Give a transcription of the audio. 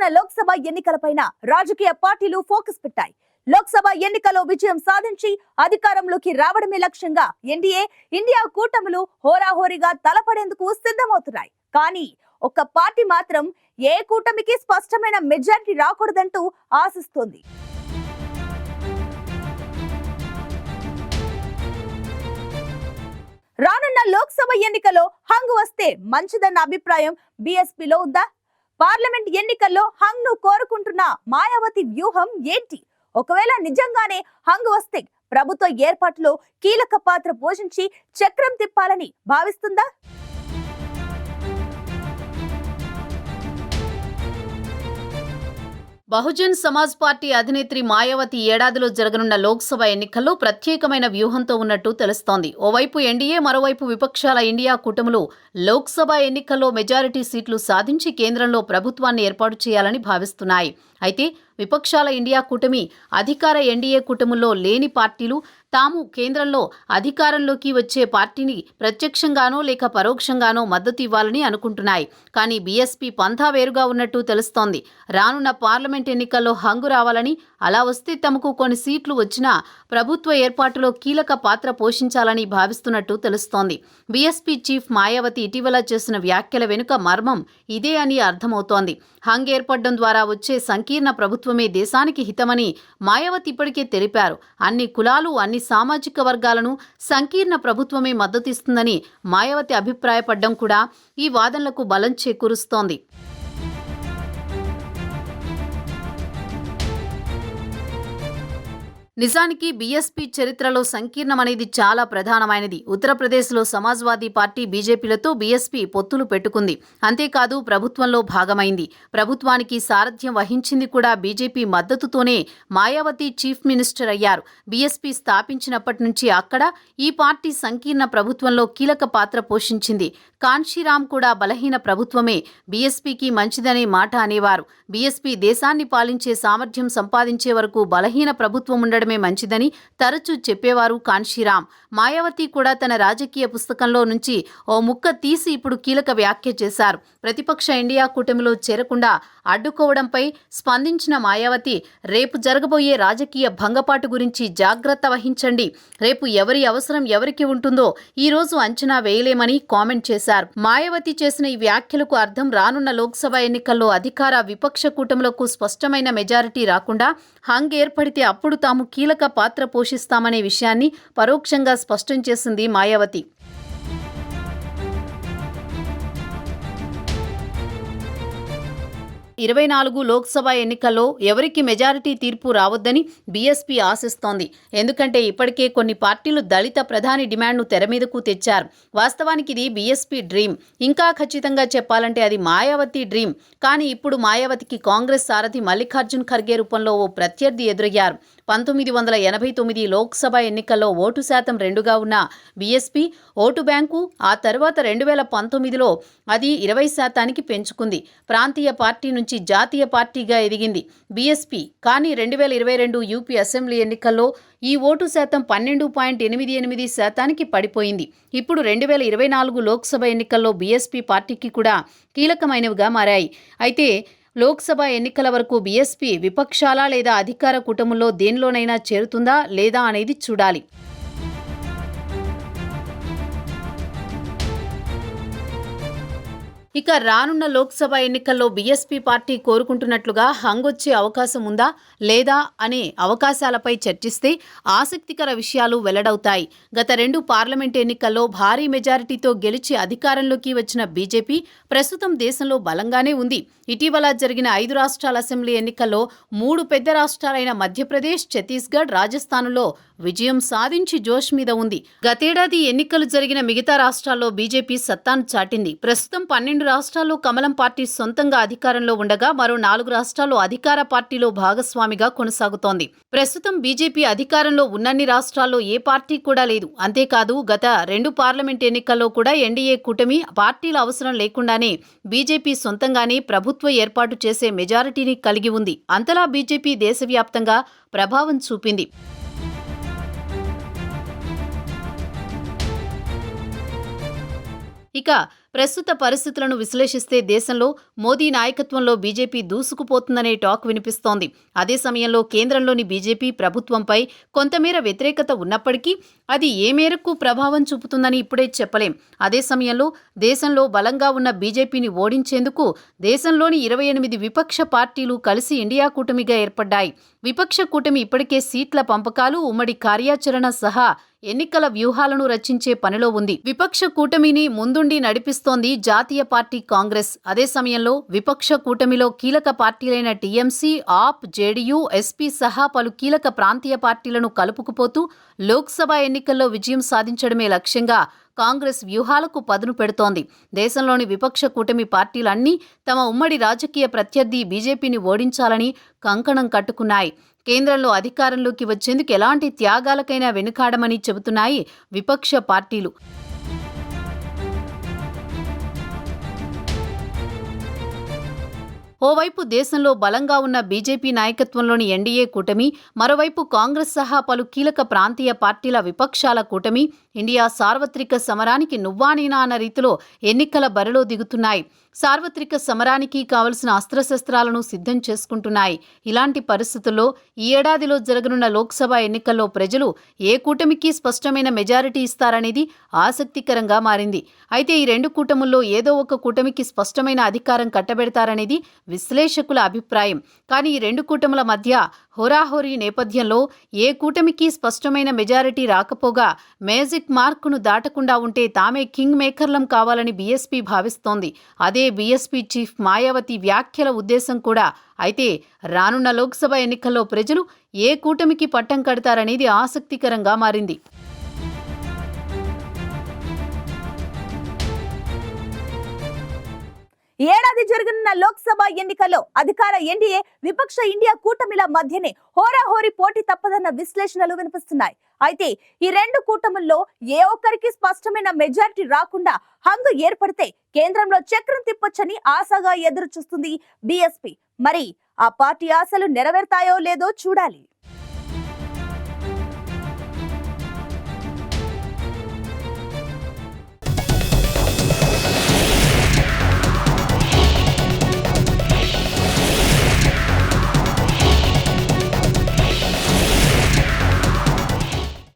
రానున్న లోక్సభ ఎన్నికలపైన రాజకీయ పార్టీలు ఫోకస్ పెట్టాయి. లోక్సభ ఎన్నికల్లో విజయం సాధించి అధికారంలోకి రావడమే లక్ష్యంగా ఎన్డీఏ ఇండియా కూటములు హోరాహోరీగా తలపడేందుకు సిద్ధమవుతున్నాయి. కానీ ఒక్క పార్టీ మాత్రం ఏ కూటమికి స్పష్టమైన మెజారిటీ రాకూడదంటూ ఆశిస్తోంది. రానున్న లోక్సభ ఎన్నికలో హంగ్ వస్తే మంచిదన్న అభిప్రాయం బీఎస్పీలో ఉందా? పార్లమెంట్ ఎన్నికల్లో హంగ్ను కోరుకుంటున్న మాయావతి వ్యూహం ఏంటి? ఒకవేళ నిజంగానే హంగ్ వస్తే ప్రభుత్వ ఏర్పాటులో కీలక పాత్ర పోషించి చక్రం తిప్పాలని భావిస్తుందా? బహుజన్ సమాజ్ పార్టీ అధినేత్రి మాయావతి ఏడాదిలో జరగనున్న లోక్సభ ఎన్నికల్లో ప్రత్యేకమైన వ్యూహంతో ఉన్నట్టు తెలుస్తోంది. ఓవైపు ఎన్డీఏ మరోవైపు విపక్షాల ఇండియా కూటములు లోక్సభ ఎన్నికల్లో మెజారిటీ సీట్లు సాధించి కేంద్రంలో ప్రభుత్వాన్ని ఏర్పాటు చేయాలని భావిస్తున్నాయి. అయితే విపక్షాల ఇండియా కూటమి అధికార ఎన్డీఏ కూటముల్లో లేని పార్టీలు తాము కేంద్రంలో అధికారంలోకి వచ్చే పార్టీని ప్రత్యక్షంగానో లేక పరోక్షంగానో మద్దతు ఇవ్వాలని అనుకుంటున్నాయి. కానీ బీఎస్పీ పంథా వేరుగా ఉన్నట్టు తెలుస్తోంది. రానున్న పార్లమెంట్ ఎన్నికల్లో హంగు రావాలని అలా వస్తే తమకు కొన్ని సీట్లు వచ్చినా ప్రభుత్వ ఏర్పాటులో కీలక పాత్ర పోషించాలని భావిస్తున్నట్టు తెలుస్తోంది. బీఎస్పీ చీఫ్ మాయావతి ఇటీవల చేసిన వ్యాఖ్యల వెనుక మర్మం ఇదే అని అర్థమవుతోంది. హంగ్ ఏర్పడడం ద్వారా వచ్చే సంకీర్ణ ప్రభుత్వమే దేశానికి హితమని మాయావతి ఇప్పటికే తెలిపారు. అన్ని కులాలు అన్ని సామాజిక వర్గాలను సంకీర్ణ ప్రభుత్వమే మద్దతిస్తుందని మాయావతి అభిప్రాయపడ్డం కూడా ఈ వాదనలకు బలం చేకూరుస్తోంది. నిజానికి బీఎస్పీ చరిత్రలో సంకీర్ణమనేది చాలా ప్రధానమైనది. ఉత్తరప్రదేశ్లో సమాజ్వాదీ పార్టీ బీజేపీలతో బీఎస్పీ పొత్తులు పెట్టుకుంది. అంతేకాదు ప్రభుత్వంలో భాగమైంది. ప్రభుత్వానికి సారథ్యం వహించింది కూడా బీజేపీ మద్దతుతోనే మాయావతి చీఫ్ మినిస్టర్ అయ్యారు. బీఎస్పీ స్థాపించినప్పటి నుంచి అక్కడ ఈ పార్టీ సంకీర్ణ ప్రభుత్వంలో కీలక పాత్ర పోషించింది. కాన్షీరామ్ కూడా బలహీన ప్రభుత్వమే. బీఎస్పీకి మంచిదనే మాట అనేవారు. బీఎస్పీ దేశాన్ని పాలించే సామర్థ్యం సంపాదించే వరకు బలహీన ప్రభుత్వం ఉండడమే మంచిదని తరచూ చెప్పేవారు కాన్షీరామ్. మాయావతి కూడా తన రాజకీయ పుస్తకంలో నుంచి ఓ ముక్క తీసి ఇప్పుడు కీలక వ్యాఖ్య చేశారు. ప్రతిపక్ష ఇండియా కూటమిలో చేరకుండా అడ్డుకోవడంపై స్పందించిన మాయావతి రేపు జరగబోయే రాజకీయ భంగపాటు గురించి జాగ్రత్త వహించండి. రేపు ఎవరి అవసరం ఎవరికి ఉంటుందో ఈ రోజు అంచనా వేయలేమని కామెంట్ చేశారు. మాయావతి చేసిన ఈ వ్యాఖ్యలకు అర్థం రానున్న లోక్సభ ఎన్నికల్లో అధికార విపక్ష కూటములకు స్పష్టమైన మెజారిటీ రాకుండా హంగ్ ఏర్పడితే అప్పుడు తాము కీలక పాత్ర పోషిస్తామనే విషయాన్ని పరోక్షంగా స్పష్టం చేసింది మాయావతి. ఇరవై నాలుగు లోక్సభ ఎన్నికల్లో ఎవరికి మెజారిటీ తీర్పు రావద్దని బీఎస్పీ ఆశిస్తోంది. ఎందుకంటే ఇప్పటికే కొన్ని పార్టీలు దళిత ప్రధాని డిమాండ్ను తెర మీదకు తెచ్చారు. వాస్తవానికి ఇది బీఎస్పీ డ్రీమ్. ఇంకా ఖచ్చితంగా చెప్పాలంటే అది మాయావతి డ్రీమ్. కానీ ఇప్పుడు మాయావతికి కాంగ్రెస్ సారథి మల్లికార్జున్ ఖర్గే రూపంలో ఓ ప్రత్యర్థి ఎదురయ్యారు. పంతొమ్మిది వందల ఎనభై తొమ్మిది లోక్సభ ఎన్నికల్లో ఓటు శాతం రెండుగా ఉన్న బీఎస్పీ ఓటు బ్యాంకు ఆ తర్వాత రెండు వేల పంతొమ్మిదిలో అది ఇరవై శాతానికి పెంచుకుంది. ప్రాంతీయ పార్టీ నుంచి జాతీయ పార్టీగా ఎదిగింది బీఎస్పీ. కానీ రెండు వేల ఇరవై రెండు యూపీ అసెంబ్లీ ఎన్నికల్లో ఈ ఓటు శాతం పన్నెండు పాయింట్ ఎనిమిది ఎనిమిది శాతానికి పడిపోయింది. ఇప్పుడు రెండు వేల ఇరవై నాలుగు లోక్సభ ఎన్నికల్లో బీఎస్పీ పార్టీకి కూడా కీలకమైనవిగా మారాయి. అయితే లోక్సభ ఎన్నికల వరకు బీఎస్పీ విపక్షాల లేదా అధికార కూటముల్లో దేనిలోనైనా చేరుతుందా లేదా అనేది చూడాలి. ఇక రానున్న లోక్సభ ఎన్నికల్లో బీఎస్పీ పార్టీ కోరుకుంటున్నట్లుగా హంగొచ్చే అవకాశం ఉందా లేదా అనే అవకాశాలపై చర్చిస్తే ఆసక్తికర విషయాలు వెల్లడవుతాయి. గత రెండు పార్లమెంట్ ఎన్నికల్లో భారీ మెజారిటీతో గెలిచి అధికారంలోకి వచ్చిన బీజేపీ ప్రస్తుతం దేశంలో బలంగానే ఉంది. ఇటీవల జరిగిన ఐదు రాష్ట్రాల అసెంబ్లీ ఎన్నికల్లో మూడు పెద్ద రాష్ట్రాలైన మధ్యప్రదేశ్ ఛత్తీస్గఢ్ రాజస్థాన్లో విజయం సాధించి జోష్ మీద ఉంది. గతేడాది ఎన్నికలు జరిగిన మిగతా రాష్ట్రాల్లో బీజేపీ సత్తాను చాటింది. ప్రస్తుతం పన్నెండు రాష్ట్రాల్లో కమలం పార్టీ సొంతంగా అధికారంలో ఉండగా మరో నాలుగు రాష్ట్రాల్లో అధికార పార్టీలో భాగస్వామిగా కొనసాగుతోంది. ప్రస్తుతం బీజేపీ అధికారంలో ఉన్నన్ని రాష్ట్రాల్లో ఏ పార్టీ కూడా లేదు. అంతేకాదు గత రెండు పార్లమెంట్ ఎన్నికల్లో కూడా ఎన్డీఏ కూటమి పార్టీల అవసరం లేకుండానే బీజేపీ సొంతంగానే ప్రభుత్వ ఏర్పాటు చేసే మెజారిటీని కలిగి ఉంది. అంతలా బీజేపీ దేశవ్యాప్తంగా ప్రభావం చూపింది. ఇక ప్రస్తుత పరిస్థితులను విశ్లేషిస్తే దేశంలో మోదీ నాయకత్వంలో బీజేపీ దూసుకుపోతుందనే టాక్ వినిపిస్తోంది. అదే సమయంలో కేంద్రంలోని బీజేపీ ప్రభుత్వంపై కొంతమేర వ్యతిరేకత ఉన్నప్పటికీ అది ఏ మేరకు ప్రభావం చూపుతుందని ఇప్పుడే చెప్పలేం. అదే సమయంలో దేశంలో బలంగా ఉన్న బీజేపీని ఓడించేందుకు దేశంలోని ఇరవై ఎనిమిది విపక్ష పార్టీలు కలిసి ఇండియా కూటమిగా ఏర్పడ్డాయి. విపక్ష కూటమి ఇప్పటికే సీట్ల పంపకాలు ఉమ్మడి కార్యాచరణ సహా ఎన్నికల వ్యూహాలను రచించే పనిలో ఉంది. విపక్ష కూటమిని ముందుండి నడిపిస్తోంది జాతీయ పార్టీ కాంగ్రెస్. అదే సమయంలో విపక్ష కూటమిలో కీలక పార్టీలైన టీఎంసీ ఆప్ జేడీయూ ఎస్పీ సహా పలు కీలక ప్రాంతీయ పార్టీలను కలుపుకుపోతూ లోక్సభ ఎన్నికల్లో విజయం సాధించడమే లక్ష్యంగా కాంగ్రెస్ వ్యూహాలకు పదును పెడుతోంది. దేశంలోని విపక్ష కూటమి పార్టీలన్నీ తమ ఉమ్మడి రాజకీయ ప్రత్యర్థి బీజేపీని ఓడించాలని కంకణం కట్టుకున్నాయి. కేంద్రంలో అధికారంలోకి వచ్చేందుకు ఎలాంటి త్యాగాలకైనా వెనుకాడమని చెబుతున్నాయి విపక్ష పార్టీలు. ఓవైపు దేశంలో బలంగా ఉన్న బీజేపీ నాయకత్వంలోని ఎన్డీఏ కూటమి మరోవైపు కాంగ్రెస్ సహా పలు కీలక ప్రాంతీయ పార్టీల విపక్షాల కూటమి ఇండియా సార్వత్రిక సమరానికి నువ్వానేనా అన్న రీతిలో ఎన్నికల బరిలో దిగుతున్నాయి. సార్వత్రిక సమరానికి కావలసిన అస్త్రశస్త్రాలను సిద్ధం చేసుకుంటున్నాయి. ఇలాంటి పరిస్థితుల్లో ఈ ఏడాదిలో జరగనున్న లోక్సభ ఎన్నికల్లో ప్రజలు ఏ కూటమికి స్పష్టమైన మెజారిటీ ఇస్తారనేది ఆసక్తికరంగా మారింది. అయితే ఈ రెండు కూటముల్లో ఏదో ఒక కూటమికి స్పష్టమైన అధికారం కట్టబెడతారనేది విశ్లేషకుల అభిప్రాయం. కానీ ఈ రెండు కూటముల మధ్య హోరాహోరీ నేపథ్యంలో ఏ కూటమికి స్పష్టమైన మెజారిటీ రాకపోగా మేజిక్ మార్కును దాటకుండా ఉంటే తామే కింగ్ మేకర్లం కావాలని బీఎస్పీ భావిస్తోంది. అదే బీఎస్పీ చీఫ్ మాయావతి వ్యాఖ్యల ఉద్దేశం కూడా. అయితే రానున్న లోక్సభ ఎన్నికల్లో ప్రజలు ఏ కూటమికి పట్టం కడతారనేది ఆసక్తికరంగా మారింది. ఏడాది జరగనున్న లోక్సభ ఎన్నికల్లో అధికార ఎన్డీఏ విపక్ష ఇండియా కూటమిల మధ్యనే హోరాహోరీ పోటీ తప్పదన్న విశ్లేషణలు వినిపిస్తున్నాయి. అయితే ఈ రెండు కూటముల్లో ఏ ఒక్కరికి స్పష్టమైన మెజారిటీ రాకుండా హంగు ఏర్పడితే కేంద్రంలో చక్రం తిప్పొచ్చని ఆశగా ఎదురు చూస్తుంది బీఎస్పీ మరి ఆ పార్టీ ఆశలు నెరవేరుతాయో లేదో చూడాలి.